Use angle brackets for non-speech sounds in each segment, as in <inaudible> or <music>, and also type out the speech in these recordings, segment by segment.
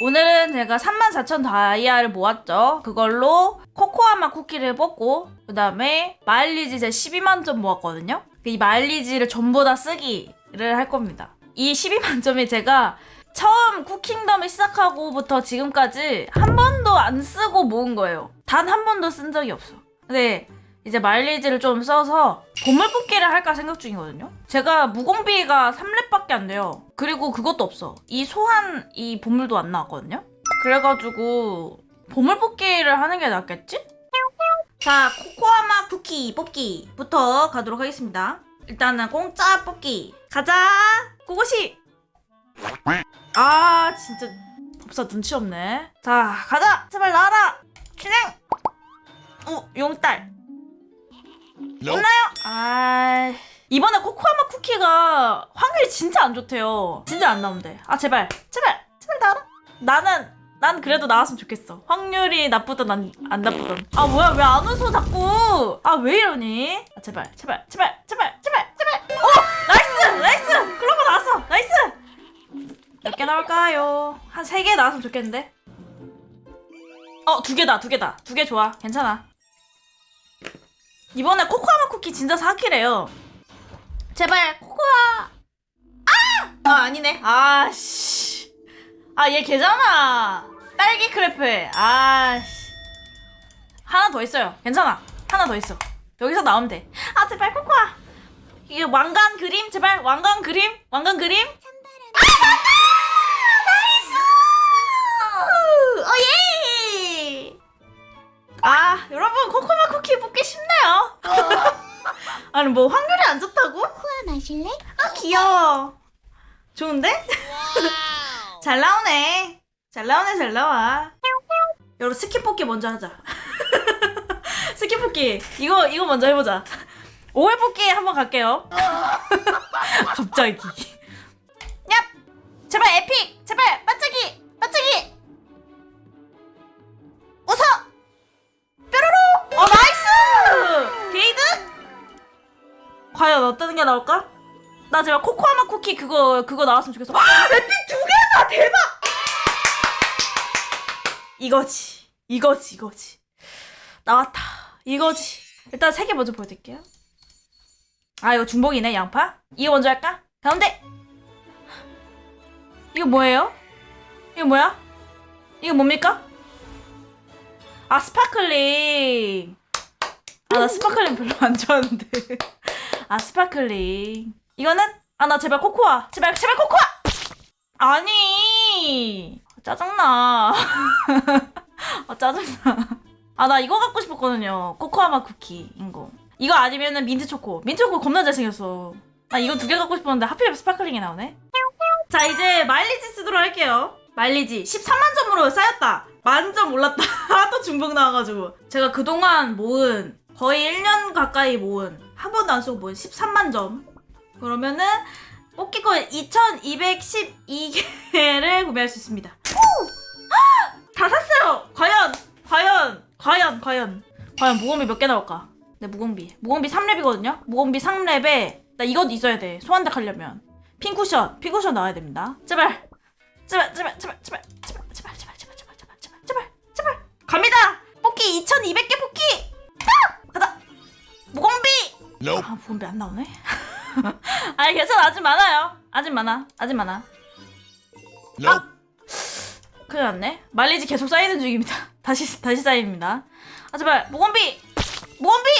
오늘은 제가 34,000 다이아를 모았죠. 그걸로 코코아마 쿠키를 뽑고 그 다음에 마일리지 제 12만 점 모았거든요. 이 마일리지를 전부 다 쓰기를 할 겁니다. 이 12만 점이 제가 처음 쿠킹덤을 시작하고부터 지금까지 한 번도 안 쓰고 모은 거예요. 단 한 번도 쓴 적이 없어. 근데 이제 마일리지를 좀 써서 보물 뽑기를 할까 생각 중이거든요. 제가 무공비가 3렙밖에 안 돼요. 그리고 그것도 없어. 이 소환 이 보물도 안 나왔거든요. 그래가지고 보물 뽑기를 하는 게 낫겠지? 자, 코코아마 쿠키 뽑기부터 가도록 하겠습니다. 일단은 공짜 뽑기 가자. 고고시. 아 진짜 법사 눈치 없네. 자 가자. 제발 나와라. 진행. 어 용딸. 없나요? 아 이번에 코코아마 쿠키가 확률이 진짜 안 좋대요. 진짜 안 나온대. 아 제발 제발 제발 나와라. 나는 난 그래도 나왔으면 좋겠어. 확률이 나쁘든 안, 안 나쁘든. 아 뭐야 왜 안 웃어 자꾸. 아 왜 이러니? 아 제발 제발 제발 제발 제발 제발. 어 나이스 나이스 클로버 나왔어 나이스. 몇 개 나올까요? 한 세 개 나왔으면 좋겠는데. 어 두 개다 두 개다 두 개 좋아 괜찮아. 이번에 코코아마 쿠키 진짜 사기래요. 제발 코코아. 아! 아 아니네. 아 씨. 아 얘 걔잖아. 딸기 크레페. 아 씨. 하나 더 있어요. 괜찮아. 하나 더 있어. 여기서 나오면 돼. 아 제발 코코아. 이게 왕관 그림 제발 왕관 그림 왕관 그림. <laughs> 아니 뭐 확률이 안 좋다고? 코아 마실래? 아 귀여워. 좋은데? <laughs> 잘 나오네. 잘 나오네 잘 나와. 여러분 스킵 뽑기 먼저 하자. <laughs> 스킵 뽑기 이거 이거 먼저 해보자. 5회 뽑기 한번 갈게요. 갑자기. 얍! 제발 에픽! 제발 반짝이! 반짝이! 어떤 게 나올까? 나 제발 코코아마 쿠키 그거 그거 나왔으면 좋겠어. 와 에픽 두 개나 대박! 이거지 이거지 이거지 나왔다 이거지 일단 세 개 먼저 보여드릴게요. 아 이거 중복이네 양파? 이거 먼저 할까? 가운데 이거 뭐예요? 이거 뭐야? 이거 뭡니까? 아 스파클링 아 나 스파클링 별로 안 좋아하는데 아 스파클링. 이거는? 아 나 제발 코코아. 제발 제발 코코아! 아니! 짜증나. <laughs> 아 짜증나. 아 나 이거 갖고 싶었거든요. 코코아마 쿠키 인 거. 이거 아니면은 민트 초코. 민트 초코 겁나 잘생겼어. 나 이거 두 개 갖고 싶었는데 하필 스파클링이 나오네. 자 이제 마일리지 쓰도록 할게요. 마일리지 13만 점으로 쌓였다. 만점 올랐다. <laughs> 또 중복 나와가지고. 제가 그동안 모은 거의 1년 가까이 모은 한 번도 안 쓰고 모은 13만 점 그러면 은 뽑기권 2212개를 구매할 수 있습니다! 다 샀어요 과연 과연 과연 과연 과연 무공비 몇 개 나올까 네 무공비 무공비 3렙이거든요 무공비 3렙에 나 이것 있어야 돼 소환덱 하려면 핑쿠션 핑쿠션 나와야 됩니다 제발 제발 제발 제발 제발 제발 제발 제발 제발 제발 제발 제발 제발 갑니다 뽑기 2200개 뽑기 아! 무공비! Nope. 아 무공비 안 나오네? <laughs> 아니 괜찮아. 아직 많아요. 아직 많아. 아직 많아. Nope. 큰일 났네. 말리지 계속 쌓이는 중입니다. <laughs> 다시 다시 쌓입니다. 아 제발. 무공비! 무공비!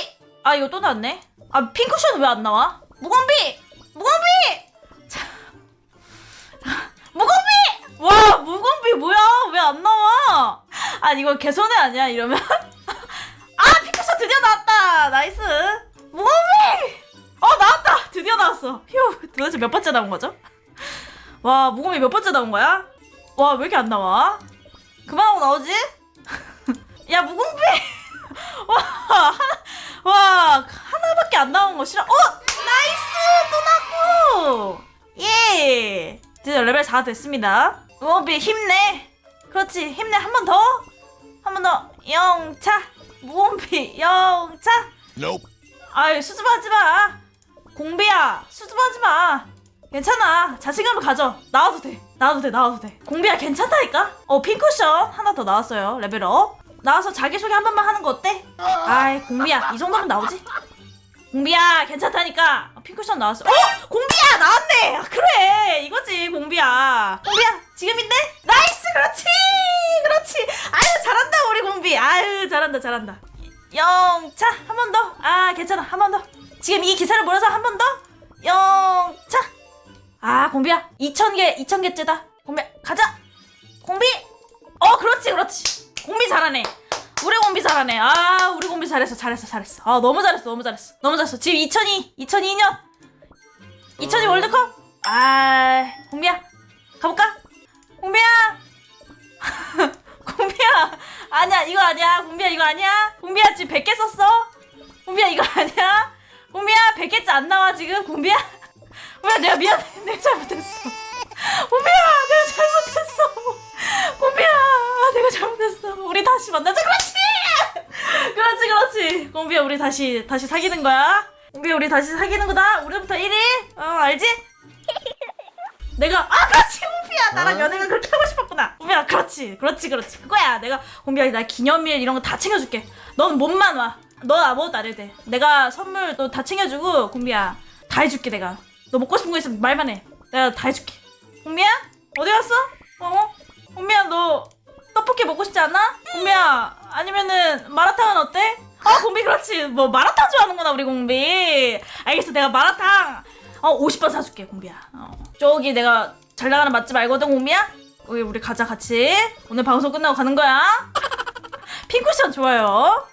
아 이거 또 나왔네. 아 핑크션 왜안 나와? 무공비! 무공비! 자, <laughs> 무공비! 와 무공비 뭐야? 왜 안 나와? 아 이거 개손해 아니야 이러면? 아 핑크션 드디어 나왔다. 나이스 나왔어 휴 도대체 몇 번째 나온 거죠? 와 무공비 몇 번째 나온 거야? 와 왜 이렇게 안 나와? 그만하고 나오지? <laughs> 야 무공비! <laughs> 와 하나 와 하나밖에 안 나온 거 싫어. 어 나이스! 또 나고! 예! 드디어 레벨 4 됐습니다. 무공비 힘내! 그렇지 힘내. 한 번 더! 한 번 더. 영차! 무공비 영차! Nope. 아이 수줍어하지 마 공비야 수줍어하지 마. 괜찮아. 자신감을 가져. 나와도 돼. 나와도 돼. 나와도 돼. 공비야 괜찮다니까? 어 핑크션 하나 더 나왔어요. 레벨업. 나와서 자기소개 한 번만 하는 거 어때? 아이 공비야. 이 정도면 나오지? 공비야 괜찮다니까. 어, 핑크션 나왔어. 어? 공비야 나왔네. 아, 그래. 이거지 공비야. 공비야 지금인데 나이스 그렇지. 그렇지. 아유 잘한다 우리 공비. 아유 잘한다 잘한다. 영차 한 번 더. 아 괜찮아. 한 번더 지금 이 기세를 몰아서 한 번 더? 영차. 아 공비야. 2,000개 2,000개째다. 공비 가자. 공비. 어 그렇지 그렇지. 공비 잘하네. 우리 공비 잘하네. 아 우리 공비 잘했어 잘했어 잘했어. 아 너무 잘했어 너무 잘했어. 너무 잘했어. 지금 2002 2002년. 2002 월드컵? 아 공비야. 가볼까? 공비야. <laughs> 공비야. 아니야 이거 아니야. 공비야 이거 아니야. 공비야 지금 100개 썼어? 공비야 이거 아니야 공비야 100개째 안 나와 지금? 공비야? 공비야 내가 미안해 내가 잘못했어. 공비야 내가 잘못했어. 공비야 내가 잘못했어. 우리 다시 만나자. 그렇지! 그렇지 그렇지. 공비야 우리 다시 다시 사귀는 거야. 공비야 우리 다시 사귀는 거다. 우리부터 1위. 어 알지? 내가 아 그렇지 공비야. 나랑 어? 연애가 그렇게 하고 싶었구나. 공비야 그렇지 그렇지 그렇지. 그거야. 내가 공비야 나 기념일 이런 거 다 챙겨줄게. 넌 몸만 와 넌 아무것도 안 해도 돼. 내가 선물 너다 챙겨주고 공비야 다 해줄게 내가. 너 먹고 싶은 거 있으면 말만 해. 내가 다 해줄게. 공비야? 어디 갔어? 어? 공비야 너 떡볶이 먹고 싶지 않아? 공비야 아니면은 마라탕은 어때? 아 공비 그렇지. 뭐 마라탕 좋아하는구나 우리 공비. 알겠어 내가 마라탕. 어 50번 사줄게 공비야. 어. 저기 내가 잘 나가는 맛집 알거든 공비야? 우리 우리 가자 같이. 오늘 방송 끝나고 가는 거야. <laughs> 핑크션 좋아요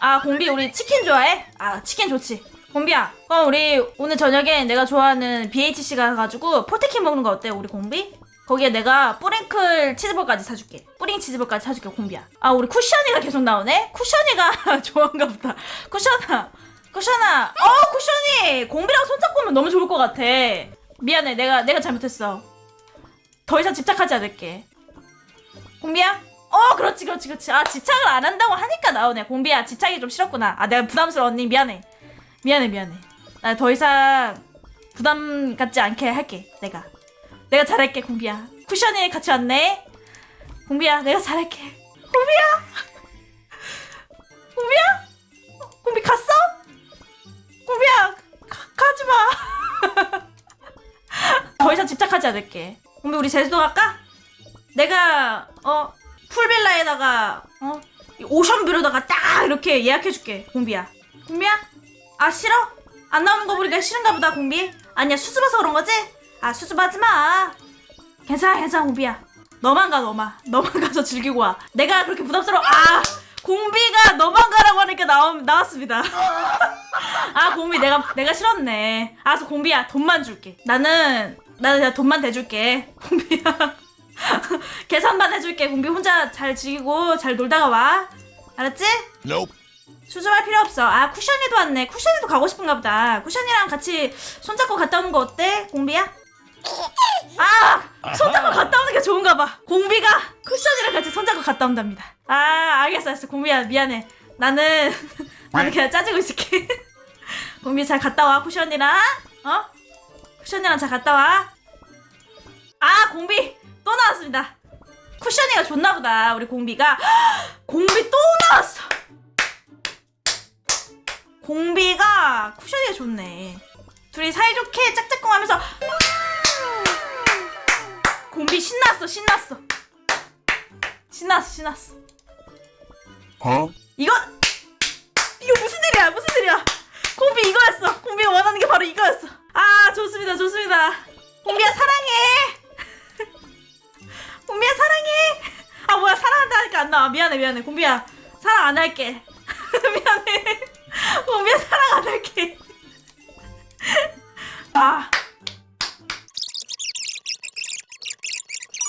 아 공비 우리 치킨 좋아해? 아 치킨 좋지. 공비야 그럼 우리 오늘 저녁에 내가 좋아하는 BHC 가가지고 포테킨 먹는 거 어때 우리 공비? 거기에 내가 뿌링클 치즈볼까지 사줄게. 뿌링 치즈볼까지 사줄게 공비야. 아 우리 쿠션이가 계속 나오네? 쿠션이가 <laughs> 좋아한가 보다. 쿠션아 쿠션아. 어 쿠션이! 공비랑 손잡고 오면 너무 좋을 것 같아. 미안해 내가 내가 잘못했어. 더 이상 집착하지 않을게. 공비야? 어 그렇지 그렇지 그렇지. 아 집착을 안 한다고 하니까 나오네. 공비야 집착이 좀 싫었구나. 아 내가 부담스러워. 언니 미안해. 미안해 미안해. 나 더 이상 부담 갖지 않게 할게 내가. 내가 잘할게 공비야. 쿠션이 같이 왔네. 공비야 내가 잘할게. 공비야! <laughs> 공비야? 어, 공비 갔어? 공비야 가, 가지마. <laughs> 더 이상 집착하지 않을게. 공비 우리 제주도 갈까? 내가 어 풀빌라에다가 어? 오션뷰로다가 딱 이렇게 예약해줄게 공비야. 공비야? 아 싫어? 안 나오는 거 보니까 싫은가 보다 공비. 아니야 수줍어서 그런 거지? 아 수줍하지 마. 괜찮아 괜찮아 공비야. 너만 가 너만. 너만 <laughs> 가서 즐기고 와. 내가 그렇게 부담스러워. 아 공비가 너만 가라고 하니까 나오, 나왔습니다. <laughs> 아 공비 내가 내가 싫었네. 알았어 공비야. 돈만 줄게. 나는 나는 그냥 돈만 대줄게. 공비야 <laughs> 계산만 해줄게 공비 혼자 잘 즐기고 잘 놀다가 와 알았지? Nope. 수줍할 필요 없어. 아 쿠션이도 왔네. 쿠션이도 가고 싶은가 보다. 쿠션이랑 같이 손잡고 갔다 오는 거 어때? 공비야? 아 손잡고 갔다 오는 게 좋은가 봐. 공비가 쿠션이랑 같이 손잡고 갔다 온답니다. 아 알겠어 알겠어. 공비야 미안해. 나는 <laughs> 나는 그냥 짜지고 있을게. <laughs> 공비 잘 갔다 와 쿠션이랑 어? 쿠션이랑 잘 갔다 와. 아 공비 또 나왔습니다. 쿠션이가 좋나 보다. 우리 공비가 <gasps> 공비 또 나왔어. 공비가 쿠션이가 좋네. 둘이 사이좋게 짝짝꿍 하면서 공비 신났어 신났어 신났어 신났어 Huh? 이거 이거 무슨 일이야 무슨 일이야 공비 이거였어 공비가 원하는 게 바로 이거였어 아 좋습니다 좋습니다 공비야 사랑해 안 나와. 미안해 미안해. 공비야 사랑 안 할게. <laughs> 미안해. 공비야 사랑 안 할게. 아.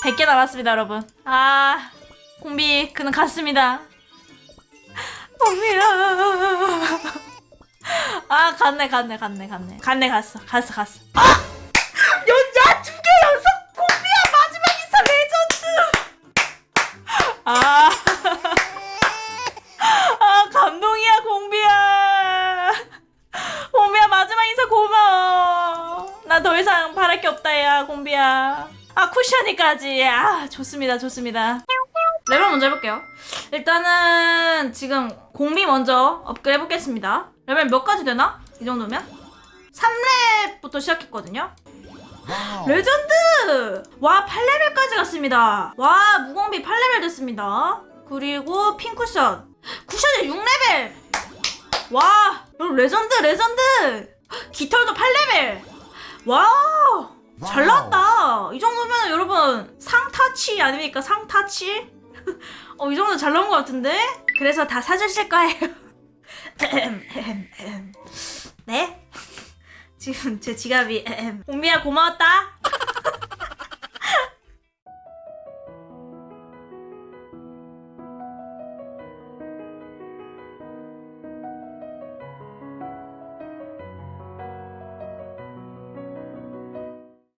100개 남았습니다 여러분. 아 공비 그는 갔습니다. 공비야. 아 갔네 갔네 갔네 갔네. 갔네 갔어. 갔어 갔어. 아! 연자 두개 연속 공비야 마지막 인사 레전드 아, 아 감동이야 나더 이상 바랄 게 없다 야 고맙다 공비야. 아 쿠셔니까지. 아 좋습니다 좋습니다. 레벨 먼저 해볼게요. 일단은 지금 공비 먼저 업그레이드 해보겠습니다. 레벨 몇 가지 되나? 이 정도면? 3렙부터 시작했거든요. 레전드! 와 8레벨까지 갔습니다. 와 무공비 8레벨 됐습니다. 그리고 핑쿠션. 쿠션이 6레벨! 와 여러분 레전드 레전드! 깃털도 8레벨 와 잘 나왔다. 이 정도면 여러분 상타치 아닙니까? 상타치? <laughs> 어, 이 정도 잘 나온 것 같은데? 그래서 다 사주실 거예요. <laughs> 네? <laughs> 지금 제 지갑이 옴미야 고마웠다.